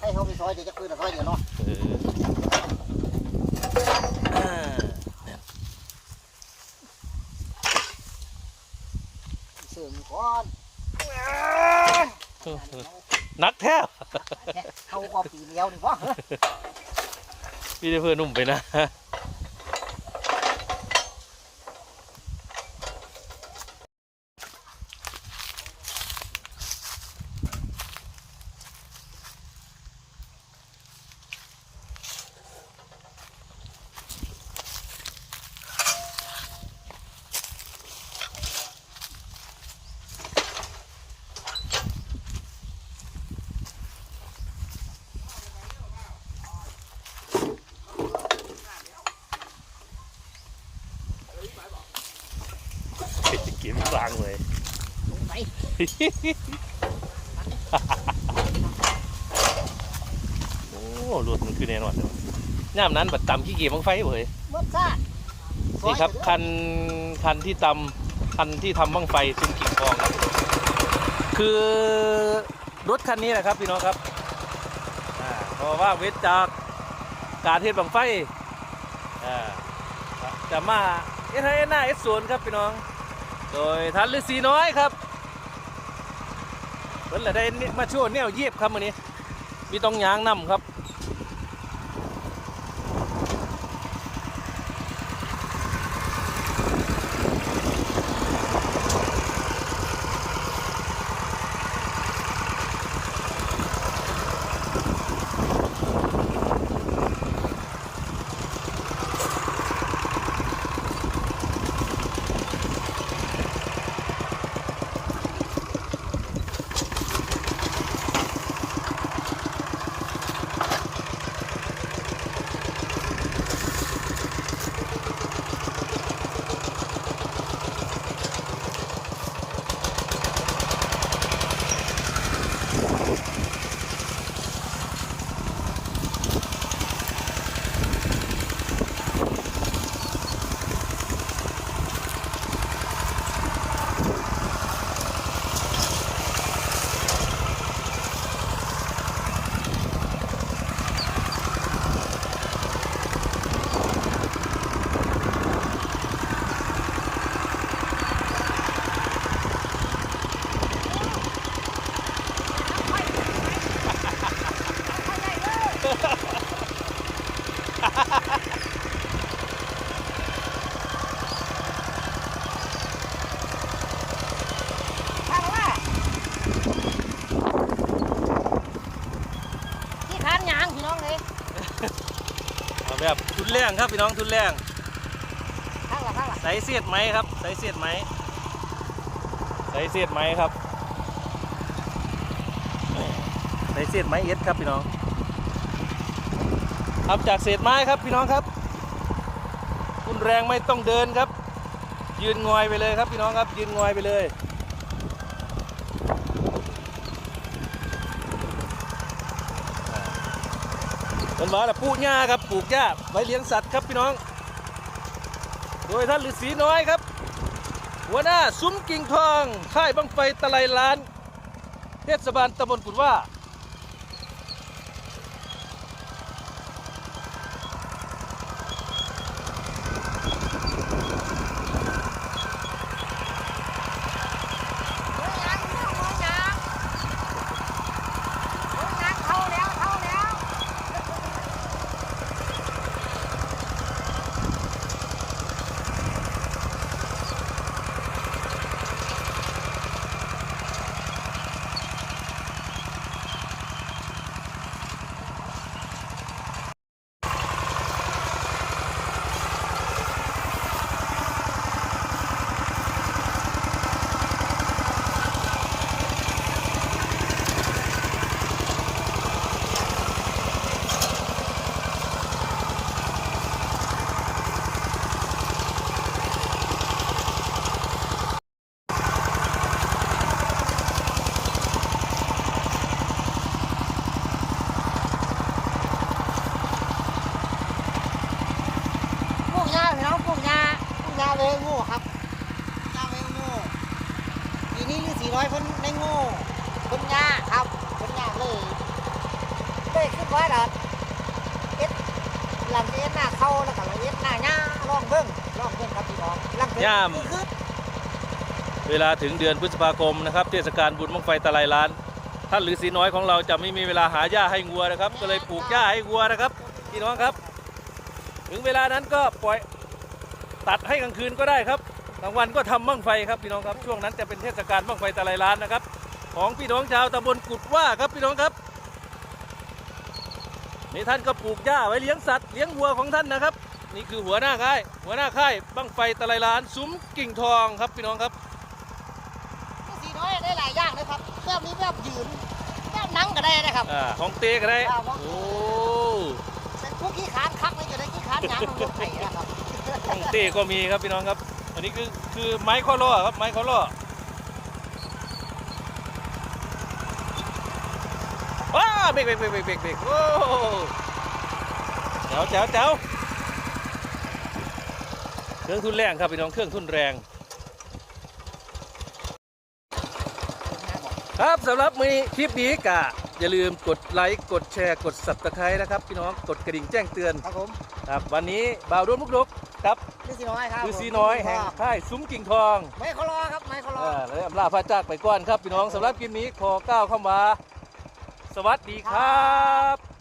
ให้เขาไปซอยเดี๋ยวจะคืนละซอยเดี๋ยวเนาะเอออ่าเสริมก่อนนักแท้เขาก็ปีเดียวนี่วะพี่ได้เพื่อนหนุ่มไปนะ เก็บกลางเลย ไป โอ้รถมันคือแน่นอนเลยว่ะย่ามนั้นบัดต่ำขี้เกียจบังไฟเว้ยเมื่อซ่านี่ครับคันคันที่ตำคันที่ทำบังไฟซุ้มกิ่งทองครับคือรถคันนี้แหละครับพี่น้องครับอ่าเพราะว่าเวทจากการเทศบังไฟอ่าจะมาเอสไอหน้าเอสนครับพี่น้อง โดยทันฤาษีน้อยครับ เพิ่นละได้มาช่วยแนวเยียบครับมื้อนี้มีต้องยางนำครับ ที่คานยางพี่น้องเลยเอาแบบทุนแรงครับพี่น้องทุนแรงข้างละข้างละใส่เสียดไหมครับใส่เสียดไหมใส่เสียดไหมครับใส่เสียดไหมเอสครับพี่น้องทำจากเศษไม้ครับพี่น้องครับทุนแรงไม่ต้องเดินครับ ยืนงอยไปเลยครับพี่น้องครับ ยืนงอยไปเลย เป็นว่าละปลูกหญ้าครับปลูกหญ้าไว้เลี้ยงสัตว์ครับพี่น้อง โดยท่านฤาษีน้อยครับ หัวหน้าซุ้มกิ่งทองค่ายบังไฟตะไลล้าน เทศบาลตำบลกุดว่า โอ้ยยางพี่น้องโอ้ยยางโอ้ยยางเข้าแล้วเข้าแล้ว พ วกยาพี่น้องพวกยาพวกยาเวงโง่ครับยาเวงโง่ปีนี้ฤาษีน้อยเพิ่นได้โง่เพิ่นยาครับเพิ่นยาเลยไปขึ้นไว้ดอกเอ็ดหลังเอ็ดหน้าเข้าแล้วก็หลังเอ็ดหน้าหน้าลองเบิ่งลองเบิ่งครับพี่น้องหลังเอ็ดย่าม คือ เวลาถึงเดือนพฤษภาคมนะครับ เทศกาลบุญบังไฟตะไลล้าน ท่านฤาษีน้อยของเราจะไม่มีเวลาหาหญ้าให้งัวนะครับ ก็เลยปลูกหญ้าให้งัวนะครับพี่น้องครับ ถึงเวลานั้นก็ปล่อยตัดให้กลางคืนก็ได้ครับกลางวันก็ทำบังไฟครับพี่น้องครับช่วงนั้นจะเป็นเทศกาลบังไฟตะไลล้านนะครับ ของพี่น้องชาวตำบลกุดว่าครับพี่น้องครับนี่ท่านก็ปลูกหญ้าไว้เลี้ยงสัตว์เลี้ยงวัวของท่านนะครับ นี่คือหัวหน้าค่ายหัวหน้าค่ายบังไฟตะไลล้านซุ้มกิ่งทองครับพี่น้องครับสีน้อยได้หลายอย่างเลยครับแบบนี้แบบยืนแบบหนังก็ได้นะครับอ่าของเตก็ได้อ่าของโอ้เป็นผู้ขี้ขานคักเลยจะได้ขี้ขาน หยังมันรถไถนะครับของเตก็มีครับพี่น้องครับ อันนี้คือคือไม้ข้อล่อครับไม้ข้อล่อว้าเบรกเบรกเบรกเบรกเบรกเบกโอ้แจ๋วแจ๋วแจ๋วเครื่องทุนแรงครับพี่น้องเครื่องทุนแรง ครับสำหรับมือคลิปนี้กะ อย่าลืมกดไลค์กดแชร์กด subscribe นะครับ พี่น้องกดกระดิ่งแจ้งเตือนครับผมครับวันนี้บ่าวรุ่นมุกลุกครับนี่สีน้อยครับคือซีน้อยแห่งค่ายซุ้มกิ่งทองไม่เขารอครับไม่เขารออ่าแล้วอำลาพระจากไปก่อนครับ พี่น้องสำหรับคลิปนี้ขอก้าวเข้ามา สวัสดีครับ